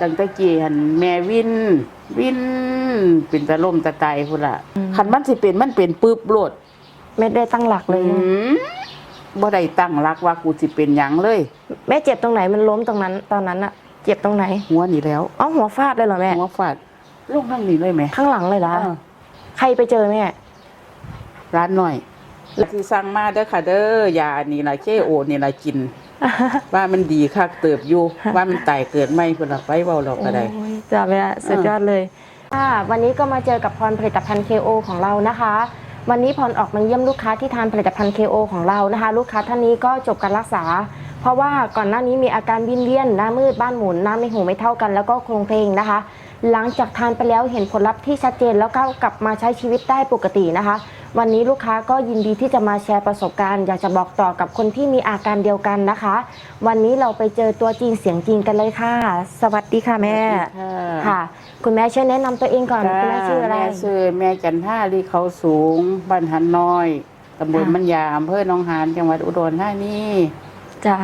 จังตะกี้หันแม่วินวินเป็นตะล่มตะไตพุ่นล่ะอืมคันมันสิเป็นมันเป็นปึ๊บโลดไม่ได้ตั้งหลักเลยอืมบ่ได้ตั้งรักว่ากูสิเป็นหยังเลย แม่เจ็บตรงไหนมันล้มตรงนั้น ตอนนั้นอะเจ็บตรงไหน หัวนี่แล้วอ๋อหัวฟาดเลยเหรอแม่หัวฟาดลงทั้งนี้เลยไหมข้างหลังเลยเหรอเออใครไปเจอแม่ร้านหน่อย ที่สั่งมาเด้อค่ะเด้อยานี่ล่ะเคโอนี่ล่ะกิน ว่ามันดีคักเติบอยู่ว่ามันตายเกิดไม่พุ่นล่ะไปเว้าเราก็ได้โอ้ยจ้าแม่สุดยอดเลยค่ะวันนี้ก็มาเจอกับพรผลิตภัณฑ์ KO ของเรานะคะ วันนี้พรออกมาเยี่ยมลูกค้าที่ทานผลิตภัณฑ์ KO ของเรานะคะ ลูกค้าท่านนี้ก็จบการรักษา เพราะว่าก่อนหน้านี้มีอาการวินเวียนหน้ามืดบ้านหมุนหน้าไม่หูไม่เท่ากัน แล้วก็โครงเพลงนะคะ หลังจากทานไปแล้วเห็นผลลัพธ์ที่ชัดเจนแล้วก็กลับมาใช้ชีวิตได้ปกตินะคะ วันนี้ลูกค้าก็ยินดีที่จะมาแชร์ประสบการณ์ อยากจะบอกต่อกับคนที่มีอาการเดียวกันนะคะ วันนี้เราไปเจอตัวจริงเสียงจริงกันเลยค่ะ สวัสดีค่ะแม่ค่ะ คุณแม่ช่วยแนะนำตัวเองก่อนคุณแม่ชื่ออะไร แม่ชื่อแม่จันท่าลีเขาสูงบ้านหันน้อยตำบลค่ะ มันยาอำเภอหนองหานจังหวัดอุดรธานีจ้า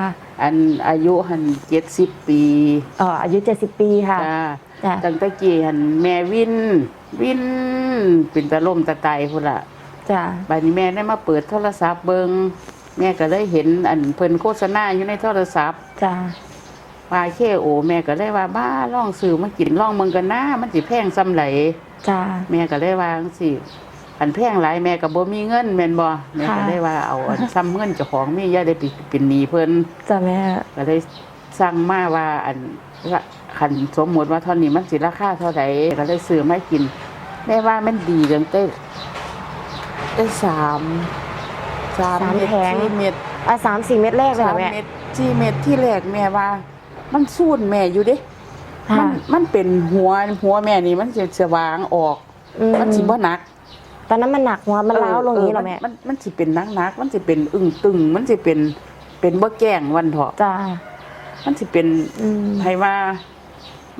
อันอายุหันเจ็ดสิบปีเอ่ออายุ 70 ปีค่ะจ้าจ้าตั้งแต่กี้หันแม่วินวินเป็นตะล่มตะไตพุ่นละ จ้าบัดนี้แม่ได้มาเปิดโทรศัพท์เบิงแม่ก็เลยเห็นอันเพิ่นโฆษณาอยู่ในโทรศัพท์จ้าว่าเคโอ แม่ก็เลยว่าบ้าลองซื้อมากินลองเมืองกันนะมันสิแพงซ้ำไหลจ้าแม่ก็เลยว่าจังสิอันแพงหลายแม่ก็บ่มีเงินแม่นบ่แม่ก็ค่ะ เลยว่าเอาอันซ้ำเงินเจ้าของมีอย่าได้ไปเป็นหนี้เพิ่น จ้าแม่ ก็เลยสั่งมาว่าอันละคันสมมุติว่าเท่านี้มันสิราคาเท่าใดก็เลยซื้อมากินแม่ว่ามันดีจังเต้ ได้สามสามเม็ดสี่เม็ดอะสามสี่เม็ดแรกเลยเหสารมอแม่ เม็ดสี่เม็ดที่แรกแม่ว่า มันสูนแม่อยู่เด้ค่ะมันมันเป็นหัวหัวแม่นี่มันจะสว่างออก อืมันสิบ่หนักตอนนั้นมันหนักหัวมันล้าวลงอย่างนี้เหรอแม่มันมันมันสิเป็นนักนักๆมันสิเป็นอึ้งตึง มันสิเป็นเป็นบ่แกล้งวันเถาะจ้ามันสิเป็น อืม ให้ว่า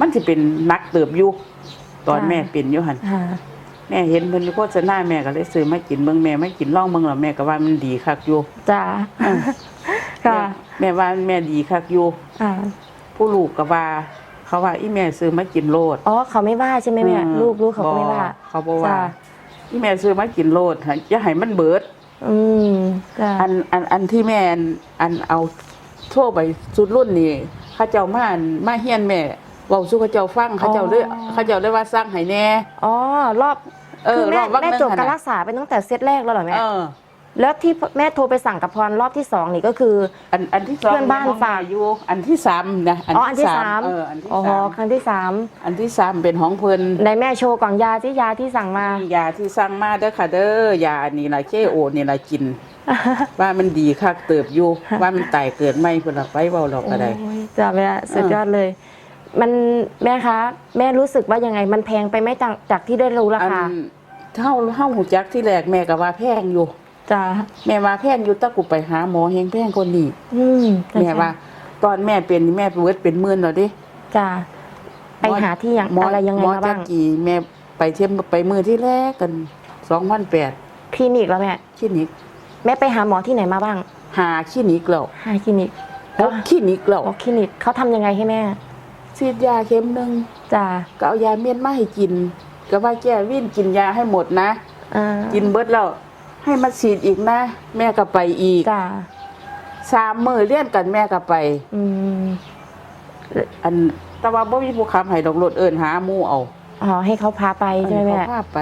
มันสิเป็นนักเติบอยู่ตอนค่ะแม่เป็นอยู่หั่นค่ะ แม่เห็นเพิ่นโฆษณาแม่ก็เลยซื้อมากินเบิ่งแม่ไม่กินลองเบิ่งแล้วแม่ก็ว่ามันดีคักอยู่จ้าอืมค่ะแม่แม่ว่าแม่ดีคักอยู่อ่าผู้ลูกก็ว่า เขาว่าอีแม่ซื้อมากินโลดอ๋อเขาไม่ว่าใช่ไหมแม่อืมลูกลูกเขาก็ไม่ว่า เขาบอกว่าจ้าอีแม่ซื้อมากินโลดหั่นอย่าให้มันเบิด อืมจ้าอันอันอันที่แม่อันอันเอาโทรไปสุดรุ่นนี่เขาเจ้ามาอันมาเฮียนแม่ เว้าสู่เขาเจ้าฟังเขาเจ้าเลยเขาเจ้าเลยว่าสร้างให้แน่ อ๋อรอบเออคือแม่รอบวักแม่หนึ่งจบการหั่นน่ะรักษาไปตั้งแต่เซตแรกแล้วเหรอแม่เออ แล้วที่แม่โทรไปสั่งกับพรรอบที่สองนี่ก็คือ อันอันที่สองเพื่อนบ้านฝาก อยู่ อันที่สามนะอ๋ออันที่สามเอออันที่อ๋อสามครั้งที่สามอันที่สามเป็นของเพิ่นในแม่โชว์กล่องยาที่ยาที่สั่งมามียาที่สั่งมาเด้อค่ะเด้อยานี่ล่ะเคโอนี่ล่ะกิน ว่ามันดีคักเติบอยู่ ว่ามันตายเกิดไม่เพิ่นละไปเว้าเราก็ได้ โอ้ยจ้าแม่สุดยอดเลย มันแม่คะแม่รู้สึกว่ายังไง มันแพงไปไหมจากจากที่ได้รู้ราอันคาเท่าเท่าหูจักที่แรกแม่ก็ว่าแพงอยู่ จ้าแม่ว่าแพงอยู่แตะกูไปหาหมอแฮงแพงคนนี้อืมจ้ะแม่ว่า ตอนแม่เป็นนี่แม่เวิร์ดเป็นหมื่นแล้วเดิจ้าไปหาที่อย่างหมออะไรยังไงหมอมาจับ้ากงกี่แม่ไปเที่ยมไปมือที่แรกกัน2008คลินิกแล้วแม่คลินิกแม่ไปหาหมอที่ไหนมาบ้างหาคลินิกแล้วหาคลินิกหกคลินิกแล้วอ๋อคลินิกเขาทำยังไงให้แม่ ฉีดยาเข็มหนึงจ้าก็เอายาเมียนมาให้กิน ก็ว่าแก้วินกินยาให้หมดนะอ่ากินเบิดแล้วให้มาฉีดอีกนะ แม่ก็ไปอีกจ้าสามมื้อเลี้ยนกันแม่ก็ไป อืมอันแต่ว่าบ่มีผู้ขับให้ดอกรถเอิ้นหาหมู่เอาอ๋อให้เขาพาไปใช่ไหมแม่เขาพาไป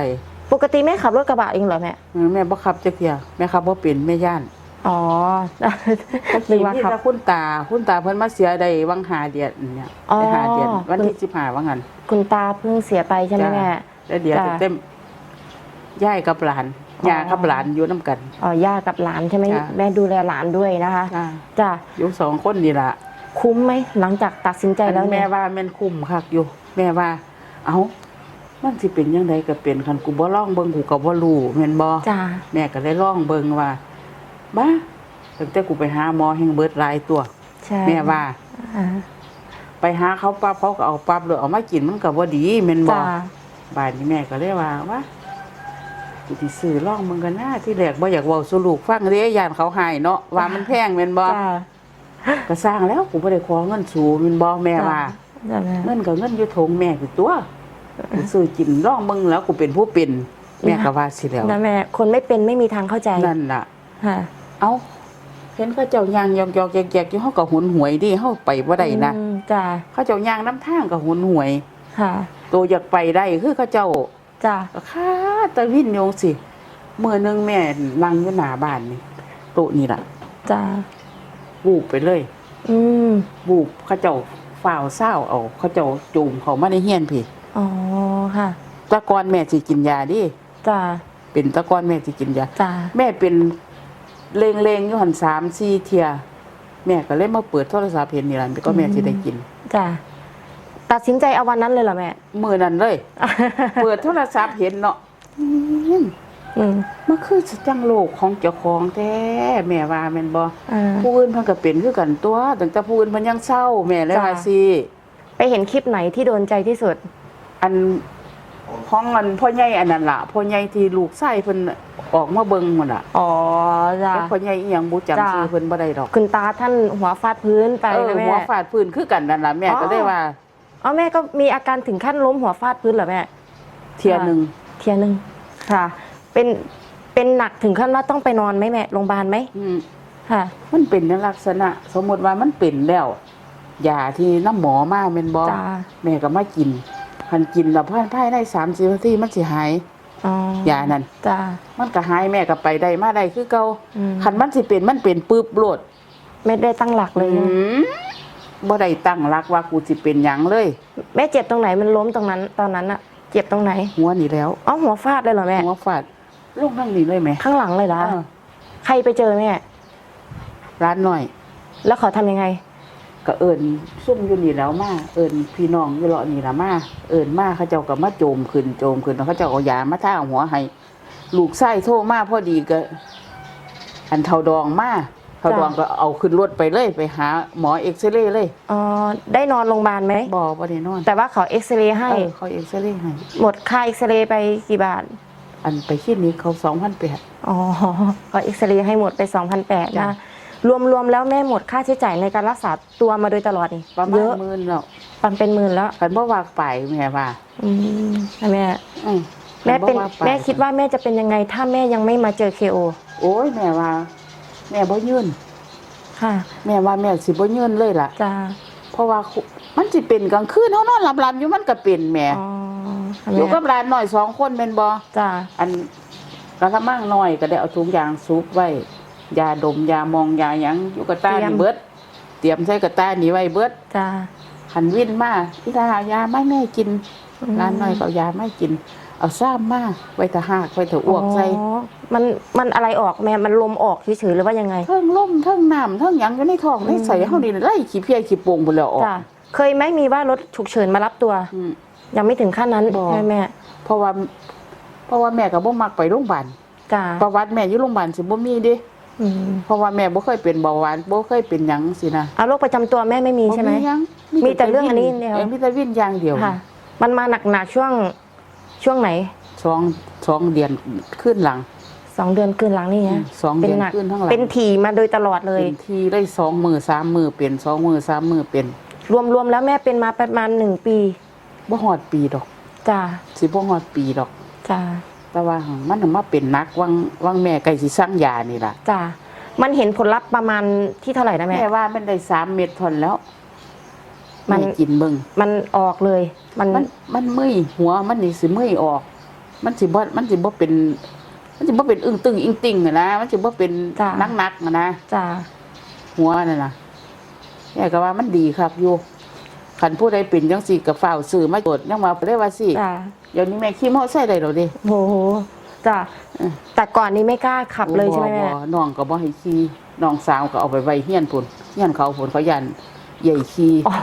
ปกติแม่ขับรถกระบะเองเหรอแม่เออแม่บ่ขับจักเที่ยแม่ขับบ่เป็นแม่ย่าน อ๋อตะนึกี้กว่าพี่ขับตาคุณตา คุณตาเพิ่นมาเสียได้วังหาเดือนเนี่ยอ๋อได้หาเดือนวันที่15ว่างั้นคุณตาเพิ่งเสียไปใช่ไหมแม่ แล้วเดี๋ยวจ้ะจะเต็มยายกับหลานอ๋อย่ากับหลานอยู่นํกัน อ๋อย่ากับหลานใช่ไหมจ้ะ แม่ดูแลหลานด้วยนะคะจ้าจ้ะอยู่สองคนนี่ล่ะคุ้มไหมหลังจากตัดสินใจแล้วอันเนี่แม่ยว่าแม่นคุ้มคักอยู่ แม่ว่า เอ้ามันสิเป็นยังไงก็เป็นคันกูบ่ลองเบิ่งกูก็บ่รู้แม่นบ่ จ้ะ แม่ก็เลยลองเบิ่งว่า บ้าตั้งแต่กูไปหาหมอแห่งเบิดหลายตัวใช่แม่ว่า อ่าไปหาเขาปั๊บเขาก็เอาปั๊บเลยเอามากินมันก็บ่ดีแม่นบ่จ้ะบ้านนี้แม่ก็เลยว่าว่ากูสิซื้อลองมึงกันนะที่แรกบ่อยากเว้าสู่ลูกฟังเด้ย่านเขาหายเนาะว่ามันแพงแม่นบ่จ้ะก็สร้างแล้วกูบ่ได้ขอเงินสูงแม่นบ่แม่ว่าอจ้ะแม่เงินก็เงินอยู่โถงแม่คือตัวซื้อกินร่องมึงแล้วกูเป็นผู้เป็นแม่ก็ว่าสิแล้วนะแม่คนไม่เป็นไม่มีทางเข้าใจนั่นล่ะ ค่ะ เอ้าเห็นเขาเจ้ายางยอกยอกแยกๆอยู่เฮาก็หุนหวยดิเฮาไปบ่ได้นะอืมจ้ะเขาเจ้ายางน้ำทางก็หุนหวย ค่ะตัวอยากไปได้คือเขาเจ้าจ้ะก็ค่าตะวินโยงสิมื้อหนึงแม่นั่งอยู่หน้าบ้านนี่โต๊ะนี่ล่ะจ้ะบูบไปเลย อืมบูบเขาเจ้าฝ่าวเศร้าเอาเขาเจ้าจูมเขามาในเฮียนพี่อ๋อค่ะแตะกอนแม่สิกินยาดิจ้ะเป็นแตะกอนแม่สิกินยา จ้ะแม่เป็น เลงเลงๆอยู่หันสามสี่เทียแม่ก็เลยมาเปิดโทรศัพท์เห็นนี่ล่ะก็แม่สิได้กินจ้ะตัดสินใจเอาวันนั้นเลยเหรอแม่มือนั้นเลย เปิดโทรศัพท์เห็นเนาะอืมอืมมันคือสิจังโลกของเจ้าของแท้แม่ว่าแม่นบ่อ่าผู้อื่นเพิ่นก็เป็นคือกันตัวตั้งแต่ผู้อื่นเพิ่นยังเศร้าแม่เลยจ้ะว่าสิไปเห็นคลิปไหนที่โดนใจที่สุด อัน ของอันพ่อใหญ่อันนั้นล่ะพ่อใหญ่ที่ลูกชายเพิ่นออกมาเบิ่งมันล่ะอ๋อจ้ะ แล้วพ่อใหญ่อีหยังบ่จำจ้ะชื่อเพิ่นบ่ได้ดอกคุณตาท่านหัวฟาดพื้นไปเออนะแม่ หัวฟาดพื้นคือกันนั่นล่ะแม่อ๋อ ก็ได้ว่าอ๋อแม่ก็มีอาการถึงขั้นล้มหัวฟาดพื้นเหรอแม่ เทียหนึงเทียหนึ่งค่ะ เป็นเป็นหนักถึงขั้นว่าต้องไปนอนไหมแม่โรงพยาบาลไหมอืม ค่ะ มันเป็นในลักษณะ สมมุติว่ามันเป็นแล้วยาที่น้ำหมอมาแม่นบ่จ้า แม่ก็มากิน คันกินแล้วภายภายใน30นาทีมันสิหายอ๋อยานั่นจ้ามันก็หายแม่ก็ไปได้มาได้คือเก่าอืมคันมันสิเป็นมันเป็นปึ๊บโลดไม่ได้ตั้งหลักเลยอืมบ่ได้ตั้งหลักว่ากูสิเป็นหยังเลย แม่เจ็บตรงไหนมันล้มตรงนั้น ตอนนั้นอะเจ็บตรงไหน หัวนี่แล้วอ๋อหัวฟาดเลยเหรอแม่หัวฟาดลงทั้งนี้เลยไหมข้างหลังเลยเหรอเออใครไปเจอแม่ร้านหน่อย แล้วเขาทำยังไง ก็เอิญซุ่มอยู่นี่แล้วมาเอิญพี่น้องอยู่เลาะนี่ละมาเอิญมาเขาเจ้าก็มาโจมขึ้นโจมขึ้นแล้วเขาเจ้าเอายามาท่าหัวให้ลูกไส้โทรมาพอดีก็ อันเทาดองมาเทาดองก็เอาขึ้นรถไปเลยไปหาหมอเอ็กซเรย์เลยอ๋อได้นอนโรงพยาบาลไหมบอบ่ได้นอน แต่ว่าเขาเอ็กซเรย์ให้เออเขาเอ็กซเรย์ให้หมดค่าเอ็กซเรย์ไปกี่บาทอันไปคลินิกเขาสองพันแปดอ๋อเขาเอ็กซเรย์ให้หมดไป2,008จ้ะนะ รวมๆแล้วแม่หมดค่าใช้จ่ายในการรักษาตัวมาโดยตลอดนี่ประมาเยณอะหมื่นแล้วปันเป็นหมื่นแล้วคันบ่วากไปแม่ว่าอืมแม่อืมแม่เป็นคับ่าไแม่คิดว่าแม่จะเป็นยังไง ถ้าแม่ยังไม่มาเจอเคโอโอ้ยแม่ว่า แม่บ่ยืนค่ะแม่ว่าแม่สิบ่ยืนเลยล่ะจ้าเพราะว่าคุมันสิเป็นกลางคืนเฮานอนหลับๆอยู่มันก็เป็นแหม่อ๋ออยู่แม่กับหลานน้อยสองคนแม่นบ่ จ้าอันกระมังน้อยก็ได้เอาถุงยางซุปไว้ ยาดมยามองยาหยังอยู่กับตานี่เบิด เตรียมใส่กับตานี่ไว้เบิดจ้าหันวินมาอีลาเอายาไม่แม่กินหลานน้อยก็เอายาไม่กิน เอาซ้ำมาไว้ถ้าหากไว้ถ้าอ้วกใส่อ๋อมันมันอะไรออกแม่มันลมออกเฉยๆหรือว่ายังไง เทิงล่มเทิงน้ำเทิงหยังอยู่ในท้องในใส่เฮานี่ไล่ขี้เพี้ยขี้โป่งพุ่นแล้วออก จ้าเคยไหมมีว่ารถฉุกเฉินมารับตัว อืม ยังไม่ถึงขั้นนั้นบ่แม่แม่เพราะว่า เพราะว่าแม่ก็บ่มักไปโรงพยาบาลจ้าประวัติแม่อยู่โรงพยาบาลสิบ่มีเด้อืม เพราะว่าแม่บ่เคยเป็นเบาหวานบ่เคยเป็นหยังสินะเอาโรคประจำตัวแม่ไม่มีใช่ไหม บ่หยังมีแต่เรื่องอันนี้อย่างเดียวมีแต่วินอย่างเดียวค่ะ มันมาหนักๆช่วงช่วงไหนสองสองเดือนขึ้นหลัง สองเดือนคืนหลังนี่อืฮะมสองเป็เดืนอนหนักขึ้นทั้งหลัง เป็นถี่มาโดยตลอดเลย เป็นทีได้สองมือสามมือเป็นสองมือสามมือเป็นรวมๆแล้วแม่เป็นมาประมาณหนึ่งปีบ่ฮอดปีดอกจ้าสิบ่ฮอดปีดอกจ้า แต่ว่าหั่นมันน่ะมาเป็นนักวังวังแม่ใกล้สิสั่งยานี่ล่ะจ้ามันเห็นผลลัพธ์ประมาณที่เท่าไหร่นะแม่แม่ว่ามันได้สามเม็ดทอนแล้ว มันแกินเบิ่งมันออกเลย มันมันมันเมื่อยหัวมันนี่สิเมื่อยออก มันสิบ่มันสิบ่เป็น มันสิบ่เป็นอึ้งตึงอิงติงอะนะมันสิบ่เป็นนักนักๆอะนะจ้าหัวนั่นน่ะแม่ก็ว่ามันดีครับอยู่ คันผู้ใดเป็นจังซี่ก็ฝ้าวซื้อมาโจดยังมาได้ว่าสิจ้าเดี๋ยวนี้แม่ขี่มอไซค์ได้แล้วเด้โหจ้าเออแต่ก่อนนี้ไม่กล้าขับเลยใช่ไหมแม่บ่บ่น้องก็บ่ให้ขี่น้องสาวก็เอาไปไว้เฮียนพุ่นเฮียนเขาพุ่นเขายันใหญ่ขี่ อ๋อ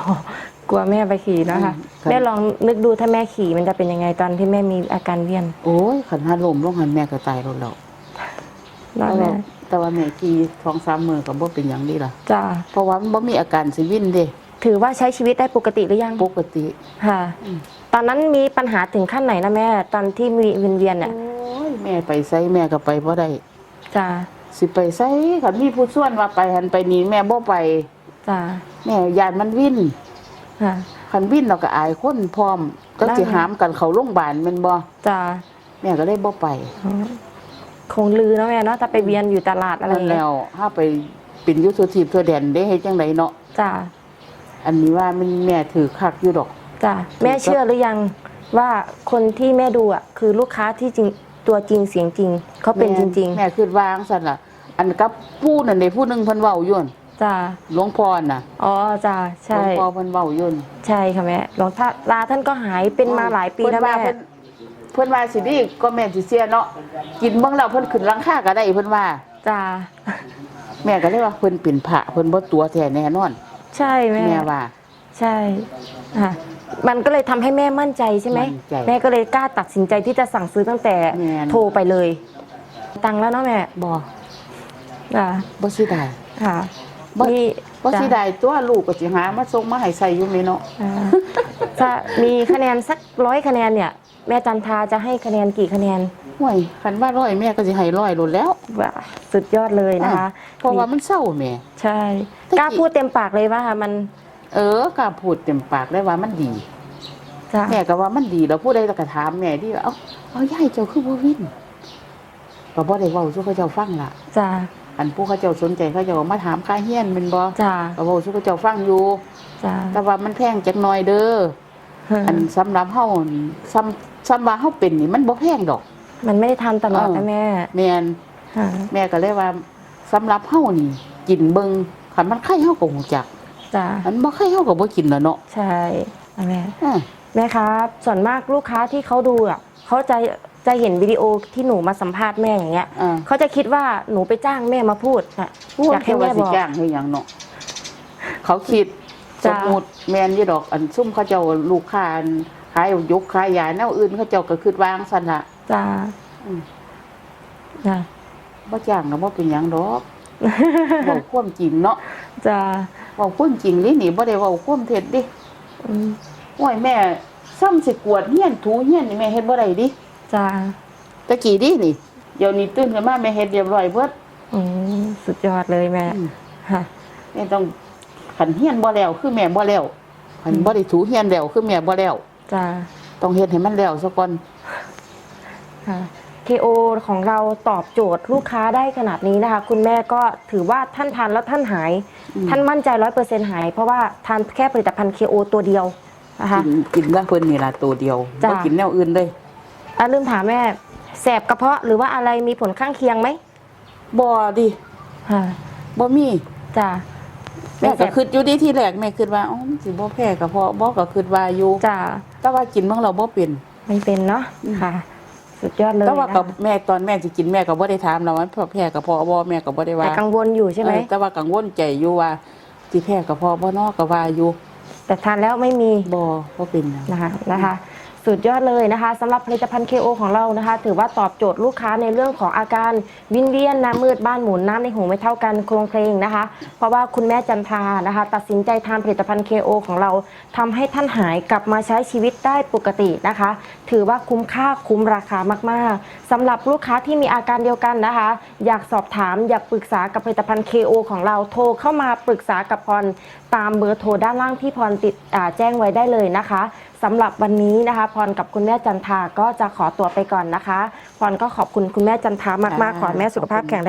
กลัวแม่ไปขี่นะคะอืมครับ แม่ลองนึกดูถ้าแม่ขี่มันจะเป็นยังไงตอนที่แม่มีอาการเวียนโอ้ยคันหาลมลงหันแม่ก็ตายแล้วแล้วนะแต่แม่ว่าแต่ว่าแม่ขี่ท้องสามมือก็บ่เป็นหยังนี่ล่ะ จ้าเพราะว่ามันบ่มีอาการสิวินเด้ ถือว่าใช้ชีวิตได้ปกติหรือยังปกติค่ะอืมตอนนั้นมีปัญหาถึงขั้นไหนนะแม่ ตอนที่มีเวียนเวียนๆเนี่ยโอ้ยแม่ไปไสแม่ก็ไปบ่ได้จ้าสิไปไสคันมีผู้ส่วนว่าไปหันไปนี่แม่บ่ไปจ้าแม่ยานมันวินค่ะคันวินเราก็อายคนพร้อม ก็สิหามกันเข้าโรงพยาบาลแม่นบ่จ้าแม่ก็เลยบ่ไปคงลือเนาะแม่เนาะถ้าไปเวียนอยู่ตลาดอะไรอนั่นย่างเงี้แล้ยวถ้าไปเป็นยุทธทีพตัวแดนได้เฮ็ดจังไดเนาะจ้า อันนี้ว่ามันแม่ถือคักอยู่ดอก จ้าแม่เชื่อหรือยังว่าคนที่แม่ดูอะคือลูกค้าที่จริงตัวจริงเสียงจริงเขาเป็นจริง แม่คิดวาจั่งซั่นล่ะ อันกับผู้นั่นเด้ผู้หนึงเพิ่นเว้าอยู่นั่นๆจ้าหลวงพ่อน่ะอ๋อจ้าหลใช่วงพ่อเพิ่นเว้าอยู่นั่นใช่ค่ะแม่หลวงตาลาท่านก็หายเป็นมาหลายปีแล้วเพิ่นแม่ ว่าเพิ่นเพิ่นว่าสิดีก็แม่นสิเสียเนาะกินเบิ่งแล้วเพิ่นขึ้นหลังคาก็ได้เพิ่นว่า จ้า แม่ก็เลยว่าเพิ่นเป็นพระเพิ่นบ่ตัวแท้แน่นอน ใช่แม่แม่ว่า ใช่ค่ะมันก็เลยทำให้แม่มั่นใจใช่ไหมมั่นใจแม่ก็เลยกล้าตัดสินใจที่จะสั่งซื้อตั้งแต่แม่นโทรไปเลย ตังค์แล้วเนาะแม่บ่จ้าบ่สิได้ค่ะบ่มีบ่จ้ะสิได้ตัวลูกก็สิหามาส่งมาให้ใส่อยู่แม่เนาะอ่าถ้ามีคะแนนสักร้อยคะแนนเนี่ย แม่จันทาจะให้คะแนนกี่คะแนนห่วยคันว่าร้อยแม่ก็สิให้ร้อยโลดแล้ว ว้าสุดยอดเลยนะคะเพราะว่ามันเศร้าแม่ ใช่ตะกี้กล้าพูดเต็มปากเลยว่ามันเออกล้าพูดเต็มปากได้ว่ามันดี จ้ะแม่ก็ว่ามันดีแล้วผู้ใดก็ถามแม่ที่ว่าเอ้าเอายายเจ้าคือบ่วินก็บ่ได้เว้าสู่เขาเจ้าฟังล่ะจ้ะอันผู้เขาเจ้าสนใจเขาเจ้ามาถามค่าเฮียนแม่นบ่จ้ะก็เว้าสู่เขาเจ้าฟังอยู่ จ้ะแต่ว่ามันแพงจักหน่อยเด้อ อันสำหรับเฮานี่ซ้ำซ้ำว่าเฮาเป็นนี่มันบ่แพงดอก มันไม่ได้ทำตลอดเออนะแม่แม่นค่ะแม่ก็เลยว่าสำหรับเฮานี่กินเบิ่งคันมันไข่เฮาก็ฮู้จักจ้ะอันบ่ไข่เฮาก็บ่กินแล้วเนาะใช่นะแม่อ่าแม่ครับ ส่วนมากลูกค้าที่เขาดูอะเขาจะจะเห็นวิดีโอที่หนูมาสัมภาษณ์แม่อย่างเงี้ยอ่าเขาจะคิดว่าหนูไปจ้างแม่มาพูดน่ะพูดอยากให้แค่ว่าแม่สิบอกจ้างให้หยังเนาะเขาคิด สจ้ะ มมุติแม่นอยู่ดอกอันซุ่มเขาเจ้าลูกค้าอันขายยกขายยาแนวอื่นเขาเจ้าก็คิดวางซั่นล่ะจ้าอืมจ้าบ่จ้างก็บ่เป็นหยังดอกเว้าความจริงเนาะจ้าเว้าความจริงนี่นี่บ่ได้เว้าความเท็จดิอืมโอ้ยแม่ซ้ำสิกวดเฮียนถูเฮียนนี่แม่เฮ็ดบ่ได้ดิจ้าตะกี้ดินี่เดี๋ยวนี้ตื่นขึ้นมาแม่เฮ็ดเรียบร้อยเบิดอืมสุดยอดเลยแม่อืม ค่ะแม่ต้อง ขันเฮียนบ่แล้วคือแม่บ่แล้วขันบ่ได้ถูเฮียนแล้วคือแม่บ่แล้วจ้าต้องเฮ็ดให้มันแล้วซะก่อนค่ะ KO ของเราตอบโจทย์ลูกค้าได้ขนาดนี้นะคะ คุณแม่ก็ถือว่าท่านทานแล้วท่านหายอืมท่านมั่นใจร้อยเปอร์เซ็นต์หาย เพราะว่าทานแค่ผลิตภัณฑ์ KO ตัวเดียวนะคะกินกินได้เพิ่นนี่ล่ะตัวเดียวจ้ะบ่กินแนวอื่นเลยอะลืมถามแม่แสบกระเพาะหรือว่าอะไรมีผลข้างเคียงไหมบ่ดิค่ะบ่มีจ้า แม่ก็คิดอยู่ดีที่แรกแม่คิดว่าอ๋อมันสิบ่แพ้กระเพาะบ่ก็คิดว่าอยู่จ้าแต่ว่ากินเบิ่งแล้วบ่เป็น ไม่เป็นเนาะอืมค่ะ สุดยอดเลยแต่ว่ากับนะคะแม่ตอนแม่สิกินแม่ก็บ่ได้ถามแล้วว่าแพ้กระเพาะบ่แม่ก็บ่ได้ว่าแต่กังวลอยู่ใช่ไหมเออแต่ว่ากังวลใจอยู่ว่าสิแพ้กระเพาะบ่เนาะก็ว่าอยู่แต่ทานแล้วไม่มีบ่บ่เป็นหยังนะคะนะคะ สุดยอดเลยนะคะสำหรับผลิตภัณฑ์ KO ของเรานะคะ ถือว่าตอบโจทย์ลูกค้าในเรื่องของอาการวิงเวียนน้ำมืดบ้านหมุนน้ำในหูไม่เท่ากันโครงเพลงนะคะ เพราะว่าคุณแม่จันทรานะคะ ตัดสินใจทานผลิตภัณฑ์ KO ของเราทำให้ท่านหายกลับมาใช้ชีวิตได้ปกตินะคะ ถือว่าคุ้มค่าคุ้มราคามากๆสำหรับลูกค้าที่มีอาการเดียวกันนะคะ อยากสอบถามอยากปรึกษากับผลิตภัณฑ์ KO ของเราโทรเข้ามาปรึกษากับพรตามเบอร์โทรด้านล่างที่พรติดแจ้งไว้ได้เลยนะคะ สำหรับวันนี้นะคะ พรกับคุณแม่จันทาก็จะขอตัวไปก่อนนะคะ พรก็ขอบคุณคุณแม่จันทามากๆ ขอให้แม่สุขภาพแข็งแรง